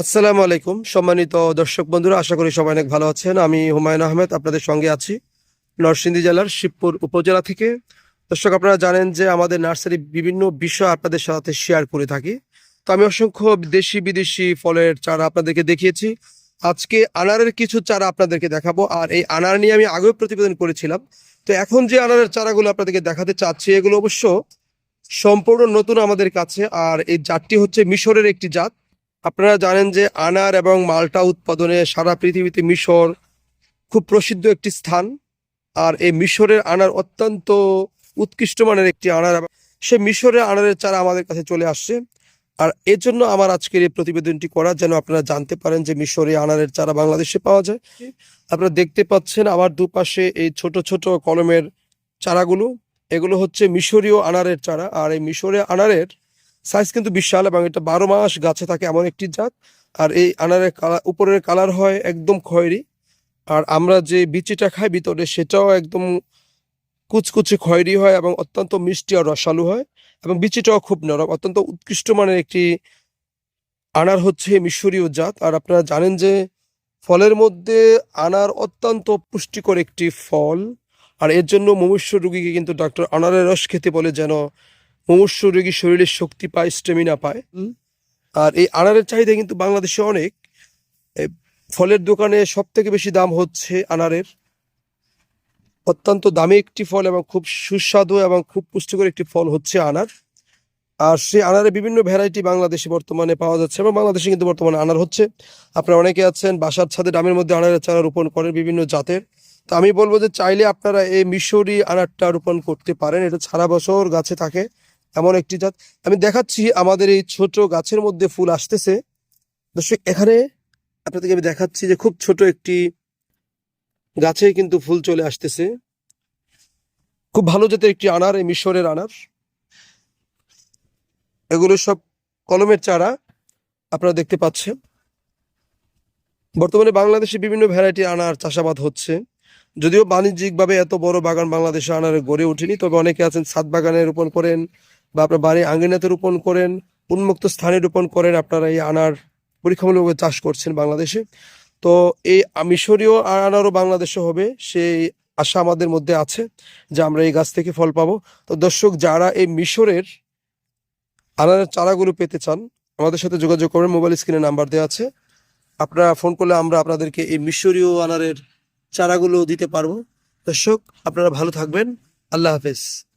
আসসালামু আলাইকুম, সম্মানিত দর্শক বন্ধুরা, আশা করি সবাই অনেক ভালো আছেন। আমি হুমায়ুন আহমেদ, আপনাদের সঙ্গে আছি নরসিংদী জেলার শিবপুর উপজেলা থেকে। দর্শক, আপনারা জানেন যে আমাদের নার্সারি বিভিন্ন বিষয় আপনাদের সাথে শেয়ার করে থাকি। তো আমি অসংখ্য দেশি বিদেশি ফলের চারা আপনাদেরকে দেখিয়েছি। আজকে আনারের কিছু চারা আপনাদেরকে দেখাবো, আর এই আনার নিয়ে আমি আগেও প্রতিবেদন করেছিলাম। তো এখন যে আনারের চারাগুলো আপনাদেরকে দেখাতে চাচ্ছি, এগুলো অবশ্য সম্পূর্ণ নতুন আমাদের কাছে, আর এই জাতটি হচ্ছে মিশরের একটি জাত। আপনারা জানেন যে আনার এবং মাল্টা উৎপাদনে সারা পৃথিবীতে মিশর খুব প্রসিদ্ধ একটি স্থান। আর এই মিশরের আনার অত্যন্ত উৎকৃষ্ট মানের একটি আনার সে মিশরের আনারের চারা আমাদের কাছে চলে আসছে। আর এর জন্য আমার আজকের এই প্রতিবেদনটি করা যেন আপনারা জানতে পারেন যে মিশরে আনারের চারা বাংলাদেশে পাওয়া যায়। আপনারা দেখতে পাচ্ছেন আমার দুপাশে এই ছোট ছোট কলমের চারাগুলো। এগুলো হচ্ছে মিশরীয় আনারের চারা। আর এই মিশরে আনারের সাইজ কিন্তু বিশাল এবং এটা বারো মাস গাছে থাকে এমন একটি জাত। আর এই আনারের কালার, উপরের কালার হয় একদম খয়েরি। আর আমরা যে বিচিটা খাই ভিতরে, সেটাও একদম কুচকুচে খয়েরি হয় এবং অত্যন্ত মিষ্টি আর রসালো হয় এবং বিচিটাও খুব নরম। অত্যন্ত উৎকৃষ্ট মানের একটি আনার হচ্ছে মিশরীয় জাত। আর আপনারা জানেন যে ফলের মধ্যে আনার অত্যন্ত পুষ্টিকর একটি ফল। আর এর জন্য মুমূর্ষ রুগীকে কিন্তু ডাক্তার আনারের রস খেতে বলে যেন মুমূর্ষ রোগী শরীরে শক্তি পায় স্টেমিনা পায়। আর এই আনারের চাহিদা কিন্তু বাংলাদেশে অনেক। ফলের দোকানে সব থেকে বেশি দাম হচ্ছে আনারের। অত্যন্ত দামি একটি ফল এবং খুব সুস্বাদু এবং খুব পুষ্টিকর একটি ফল হচ্ছে আনার। আর সেই আনারের বিভিন্ন ভ্যারাইটি বাংলাদেশে বর্তমানে পাওয়া যাচ্ছে এবং বাংলাদেশে কিন্তু বর্তমানে আনার হচ্ছে। আপনারা অনেকে আছেন বাসার ছাদে ডামের মধ্যে আনারের চারা রোপণ করেন বিভিন্ন জাতের। তো আমি বলব যে চাইলে আপনারা এই মিশরি আনারটা রোপণ করতে পারেন। এটা সারা বছর গাছে থাকে। এমন একটি জাত। আমি দেখাচ্ছি আমাদের এই ছোট গাছের মধ্যে ফুল আসতেছে। দর্শক, এখানে আপনাদেরকে আমি দেখাচ্ছি যে খুব ছোট একটি গাছে কিন্তু ফুল চলে আসতেছে। খুব ভালো জাতের একটি আনার, এই মিশরের আনার। এগুলো সব কলমের চারা, আপনারা দেখতে পাচ্ছেন। বর্তমানে বাংলাদেশে বিভিন্ন ভ্যারাইটি আনার চাষাবাদ হচ্ছে। যদিও বাণিজ্যিকভাবে এত বড় বাগান বাংলাদেশে আনারে গড়ে ওঠেনি, তবে অনেকে আছেন ছাদ বাগানে রোপণ করেন বা আপনার বাড়ির আঙ্গিনাতে রোপণ করেন, উন্মুক্ত স্থানে রোপণ করেন, আপনারা এই আনার পরীক্ষামূলকভাবে চাষ করছেন বাংলাদেশে। তো এই মিশরীয় আনারও বাংলাদেশে হবে, সেই আশা আমাদের মধ্যে আছে যে আমরা এই গাছ থেকে ফল পাবো। তো দর্শক, যারা এই মিশরের আনারের চারাগুলো পেতে চান, আমাদের সাথে যোগাযোগ করবেন। মোবাইল স্ক্রিনে নাম্বার দেওয়া আছে। আপনারা ফোন করলে আমরা আপনাদেরকে এই মিশরীয় আনারের চারাগুলো দিতে পারব। দর্শক, আপনারা ভালো থাকবেন। আল্লাহ হাফেজ।